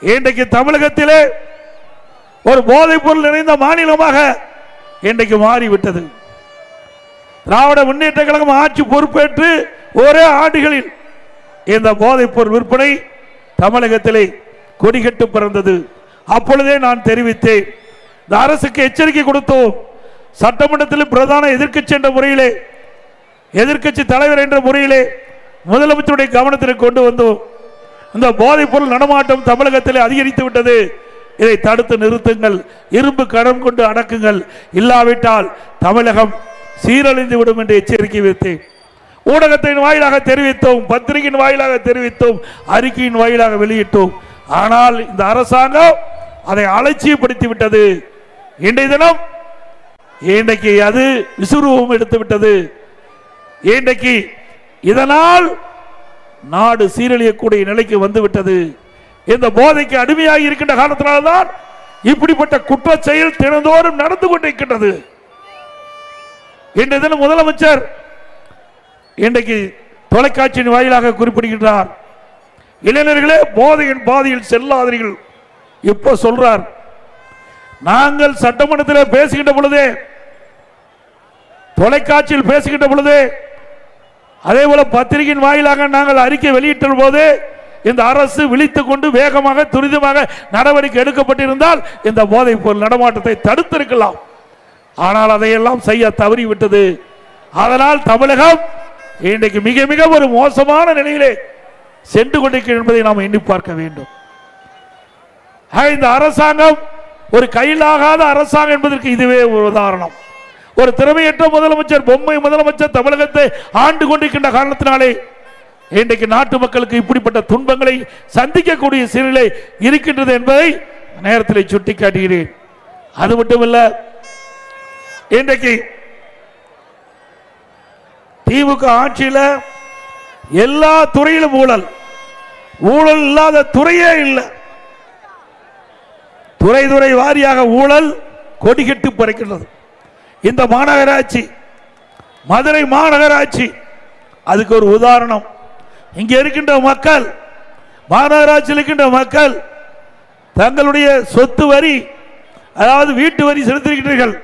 இன்றைக்கு தமிழகத்திலே ஒரு போதைப் பொருள் நிறைந்த மாநிலமாக இன்றைக்கு மாறிவிட்டது. திராவிட முன்னேற்ற கழகம் ஆட்சி பொறுப்பேற்று ஒரே ஆண்டுகளில் இந்த போதைப் பொருள் விற்பனை தமிழகத்திலே கொடிகட்டு பிறந்தது. அப்பொழுதே நான் தெரிவித்தேன் இந்த அரசுக்கு எச்சரிக்கை கொடுத்தோம். சட்டமன்றத்தில் பிரதான எதிர்க்கட்சி என்ற முறையிலே எதிர்க்கட்சி தலைவர் என்ற முறையிலே முதலமைச்சருடைய கவனத்திற்கு கொண்டு வந்தோம். இந்த போதைப் பொருள் நடமாட்டம் தமிழகத்தில் அதிகரித்து விட்டது. இதை தடுத்து நிறுத்துங்கள். இரும்பு கடம் கொண்டு அடக்குங்கள். இல்லாவிட்டால் தமிழகம் சீரழிந்து விடும் என்று எச்சரிக்கை விடுத்தேன். ஊடகத்தின் வாயிலாக தெரிவித்தோம். பத்திரிகையின் வாயிலாக தெரிவித்தோம். அறிக்கையின் வாயிலாக வெளியிட்டோம். ஆனால் இந்த அரசாங்கம் அதை அலட்சியப்படுத்தி விட்டது. இன்றைய தினம் இன்றைக்கு அது விசுரூபம் எடுத்து விட்டது. இன்றைக்கு இதனால் நாடு சீரழியக்கூடிய நிலைக்கு வந்துவிட்டது. இந்த போதைக்கு அடிமையாகி இருக்கின்ற காலத்தினால்தான் இப்படிப்பட்ட குற்ற செயல் தினந்தோறும் நடந்து கொண்டிருக்கின்றது. இன்றைய தினம் முதலமைச்சர் இன்றைக்கு தொலைக்காட்சியின் வாயிலாக குறிப்பிடுகின்றார். இளைஞர்களே போதையின் பாதையில் செல்லாதீர்கள். இப்போ சொல்றார் நாங்கள் சட்டமன்றத்தில் பேசுகின்ற பொழுதே தொலைக்காட்சியில் பேசுகின்ற பொழுதே அதே போல பத்திரிகையின் வாயிலாக நாங்கள் அறிக்கை வெளியிட்ட போது இந்த அரசு விழித்துக் கொண்டு வேகமாக துரிதமாக நடவடிக்கை எடுக்கப்பட்டிருந்தால் இந்த போதைப் பொருள் நடமாட்டத்தை தடுத்திருக்கலாம். ஆனால் அதையெல்லாம் செய்ய தவறிவிட்டது. அதனால் தமிழகம் இன்றைக்கு மிக மிக ஒரு மோசமான நிலையிலே சென்று கொண்டிருக்கிறது என்பதை நாம் எண்ணி பார்க்க வேண்டும். இந்த அரசாங்கம் ஒரு கையிலாகாத அரசாங்கம் என்பதற்கு இதுவே ஒரு உதாரணம். ஒரு திறமையற்ற முதலமைச்சர் பொம்மை முதலமைச்சர் தமிழகத்தை ஆண்டு கொண்டிருக்கின்ற காரணத்தினாலே இன்றைக்கு நாட்டு மக்களுக்கு இப்படிப்பட்ட துன்பங்களை சந்திக்கக்கூடிய சூழ்நிலை இருக்கின்றது என்பதை நேரத்தில் சுட்டிக்காட்டுகிறேன். அது மட்டுமல்ல இன்றைக்கு திமுக ஆட்சியில் எல்லா துறையிலும் ஊழல். ஊழல் இல்லாத துறையே இல்லை. துறை துறை வாரியாக ஊழல் கொடிகட்டு பறக்கின்றது. இந்த மாநகராட்சி மதுரை மாநகராட்சி அதுக்கு ஒரு உதாரணம். இங்கே இருக்கின்ற மக்கள் மாநகராட்சியில் இருக்கின்ற மக்கள் தங்களுடைய சொத்து வரி அதாவது வீட்டு வரி செலுத்துகின்றீர்கள்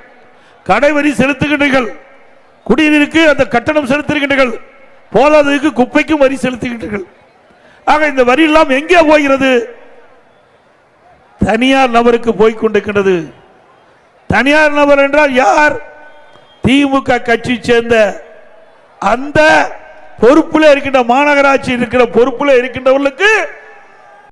கடை வரி செலுத்துகின்றீர்கள் குடிநீருக்கு அந்த கட்டணம் செலுத்துகின்றீர்கள் போதாததுக்கு குப்பைக்கும் வரி செலுத்துகின்றீர்கள். ஆக இந்த வரி எல்லாம் எங்கே போகிறது? தனியார் நபருக்கு போய்கொண்டிருக்கின்றது தனியார் நபர் என்றால் யார்? திமுக கட்சி சேர்ந்த அந்த பொறுப்புல இருக்கின்ற மாநகராட்சி இருக்கிற பொறுப்புல இருக்கின்றவர்களுக்கு